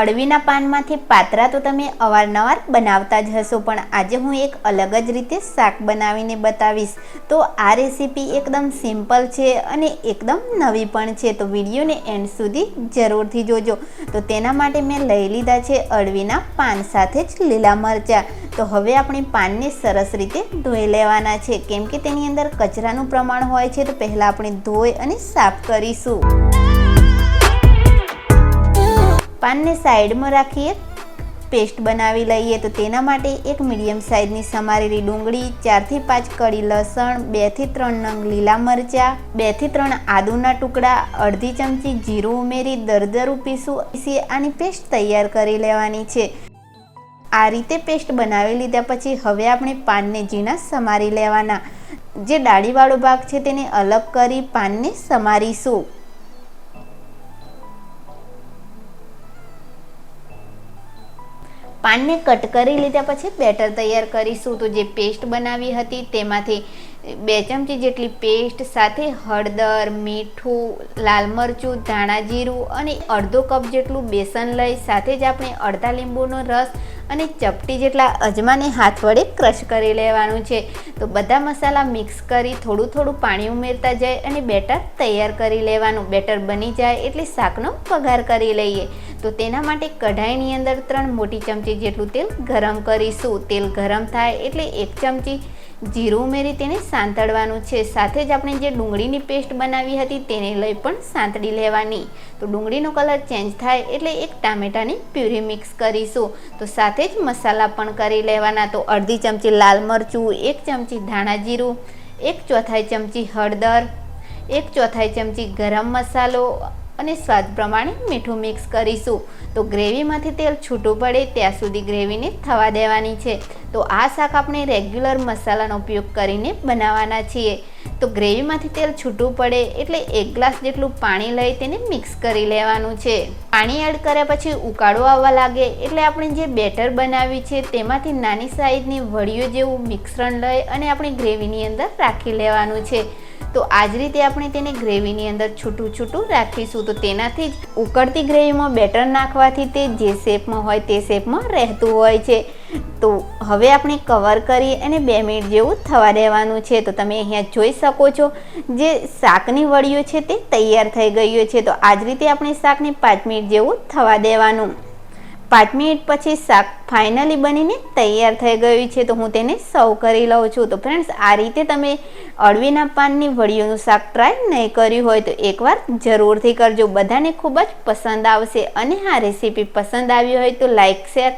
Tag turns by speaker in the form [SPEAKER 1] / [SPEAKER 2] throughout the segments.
[SPEAKER 1] અળવીના પાનમાંથી પાતરા તો તમે અવારનવાર બનાવતા જ હશો, પણ આજે હું એક અલગ જ રીતે શાક બનાવીને બતાવીશ. તો આ રેસીપી એકદમ સિમ્પલ છે અને એકદમ નવી પણ છે, તો વિડીયોને એન્ડ સુધી જરૂરથી જોજો. તો તેના માટે મેં લઈ લીધા છે અળવીના પાન સાથે જ લીલા મરચાં. તો હવે આપણે પાનને સરસ રીતે ધોઈ લેવાના છે. કેમ કે તેની અંદર કચરાનું પ્રમાણ હોય છે, તો પહેલાં આપણે ધોઈ અને સાફ કરીશું. પાનને સાઈડમાં રાખીએ, પેસ્ટ બનાવી લઈએ તો તેના માટે એક મીડિયમ સાઇઝની સમારેલી ડુંગળી, ચારથી પાંચ કળી લસણ, બેથી ત્રણ નંગ લીલા મરચાં, બેથી ત્રણ આદુના ટુકડા, અડધી ચમચી જીરું ઉમેરી દરદરું પીસું, પીસી આની પેસ્ટ તૈયાર કરી લેવાની છે. આ રીતે પેસ્ટ બનાવી લીધા પછી હવે આપણે પાનને ઝીણા સમારી લેવાના. જે ડાળીવાળો ભાગ છે તેને અલગ કરી પાનને સમારીશું. પાનને કટ કરી લીધા પછી બેટર તૈયાર કરીશું. તો જે પેસ્ટ બનાવી હતી તેમાંથી બે ચમચી જેટલી પેસ્ટ, સાથે હળદર, મીઠું, લાલ મરચું, ધાણા જીરું અને અડધો કપ જેટલું બેસન લઈ, સાથે જ આપણે અડધા લીંબુનો રસ અને ચપટી જેટલા અજમાને હાથ વડે ક્રશ કરી લેવાનું છે. તો બધા મસાલા મિક્સ કરી થોડું થોડું પાણી ઉમેરતા જાય અને બેટર તૈયાર કરી લેવાનું. બેટર બની જાય એટલે શાકનો પગાર કરી લઈએ. તો તેના માટે કઢાઈની અંદર ત્રણ મોટી ચમચી જેટલું તેલ ગરમ કરીશું. તેલ ગરમ થાય એટલે એક ચમચી જીરું ઉમેરી તેને સાંતળવાનું છે. સાથે જ આપણે જે ડુંગળીની પેસ્ટ બનાવી હતી તેને લઈ પણ સાંતળી લેવાની. તો ડુંગળીનો કલર ચેન્જ થાય એટલે એક ટામેટાની પ્યુરી મિક્સ કરીશું. તો સાથે જ મસાલા પણ કરી લેવાના. તો અડધી ચમચી લાલ મરચું, એક ચમચી ધાણા જીરું, એક ચોથાઈ ચમચી હળદર, એક ચોથાઈ ચમચી ગરમ મસાલો અને સ્વાદ પ્રમાણે મીઠું મિક્સ કરીશું. તો ગ્રેવીમાંથી તેલ છૂટું પડે ત્યાં સુધી ગ્રેવીને થવા દેવાની છે. તો આ શાક આપણે રેગ્યુલર મસાલાનો ઉપયોગ કરીને બનાવવાના છીએ. તો ગ્રેવીમાંથી તેલ છૂટું પડે એટલે એક ગ્લાસ જેટલું પાણી લઈ તેને મિક્સ કરી લેવાનું છે. પાણી એડ કર્યા પછી ઉકાળો આવવા લાગે એટલે આપણે જે બેટર બનાવ્યું છે તેમાંથી નાની સાઈઝની વડીઓ જેવું મિશ્રણ લઈ અને આપણે ગ્રેવીની અંદર રાખી લેવાનું છે. તો આ જ રીતે આપણે તેને ગ્રેવીની અંદર છૂટું છૂટું રાખીશું. તો તેનાથી ઉકળતી ગ્રેવીમાં બેટર નાખવાથી તે જે શેપમાં હોય તે શેપમાં રહેતું હોય છે. તો હવે આપણે કવર કરી અને બે મિનિટ જેવું થવા દેવાનું છે. તો તમે અહીંયા જોઈ શકો છો જે શાકની વડીઓ છે તે તૈયાર થઈ ગયું છે. તો આ જ રીતે આપણે શાકને પાંચ મિનિટ જેવું થવા દેવાનું. પાંચ મિનિટ પછી શાક ફાઇનલી બનીને તૈયાર થઈ ગયું છે, તો હું તેને સર્વ કરી લઉં છું. તો ફ્રેન્ડ્સ આ રીતે તમે અળવીના પાનની વડીઓનું શાક ટ્રાય નહીં કર્યું હોય, તો એકવાર જરૂરથી કરજો. બધાને ખૂબ જ પસંદ આવશે અને આ રેસીપી પસંદ આવી હોય તો લાઇક શેર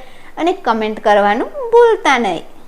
[SPEAKER 1] અને કમેન્ટ કરવાનું ભૂલતા નહીં.